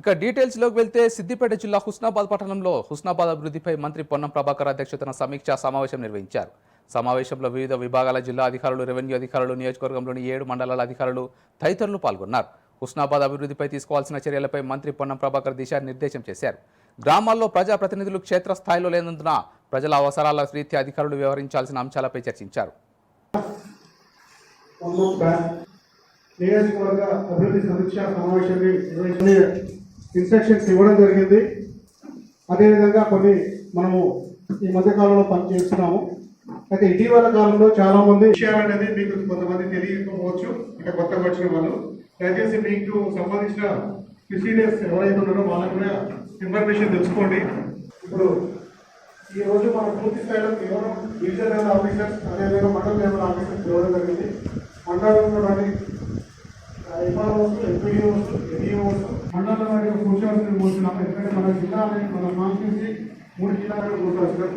ఇక డీటెయిల్స్లోకి వెళ్తే సిద్దిపేట జిల్లా హుస్నాబాద్ పట్టణంలో హుస్నాబాద్ అభివృద్ధిపై మంత్రి పొన్నం ప్రభాకర్ అధ్యక్షతన సమీక్షా సమావేశం నిర్వహించారు. సమావేశంలో వివిధ విభాగాల జిల్లా అధికారులు రెవెన్యూ అధికారులు నియోజకవర్గంలోని ఏడు మండలాల అధికారులు తదితరులు పాల్గొన్నారు. హుస్నాబాద్ అభివృద్ధిపై తీసుకోవాల్సిన చర్యలపై మంత్రి పొన్నం ప్రభాకర్ దిశానిర్దేశం చేశారు. గ్రామాల్లో ప్రజాప్రతినిధులు క్షేత్రస్థాయిలో లేనందున ప్రజల అవసరాల రీత్యా అధికారులు వ్యవహరించాల్సిన అంశాలపై చర్చించారు. నియోజకవర్గ అభివృద్ధి సమీక్ష సమావేశాన్ని నిర్వహించిన ఇన్స్ట్రక్షన్స్ ఇవ్వడం జరిగింది. అదేవిధంగా కొన్ని మనము ఈ మధ్య కాలంలో పనిచేస్తున్నాము అయితే ఇటీవల కాలంలో చాలా మంది విషయాలు అనేది మీకు కొంతమంది తెలియకపోవచ్చు ఇక కొత్తగా వచ్చిన వాళ్ళు. దయచేసి మీకు సంబంధించిన ప్రొసీడియర్స్ ఎవరైతే ఉన్నారో వాళ్ళకు కూడా ఇన్ఫర్మేషన్ తెలుసుకోండి. ఇప్పుడు ఈ రోజు మనం పూర్తి స్థాయిలో కేవలం డివిజన్ లెవెల్ ఆఫీసర్స్ అదేవిధంగా మండల లెవెల్ ఆఫీసర్స్ ఇవ్వడం జరిగింది. మండలంలోని ఎంఆర్ఓస్ ఎంపీడీఓస్ ఎడిఓస్ మండలంలో కూర్చోవలసిన కూర్చున్నాము ఎందుకంటే మన జిల్లా అనేది మన కాన్స్టిట్యూన్సీ మూడు జిల్లాలో కూర్చోవాల్సిన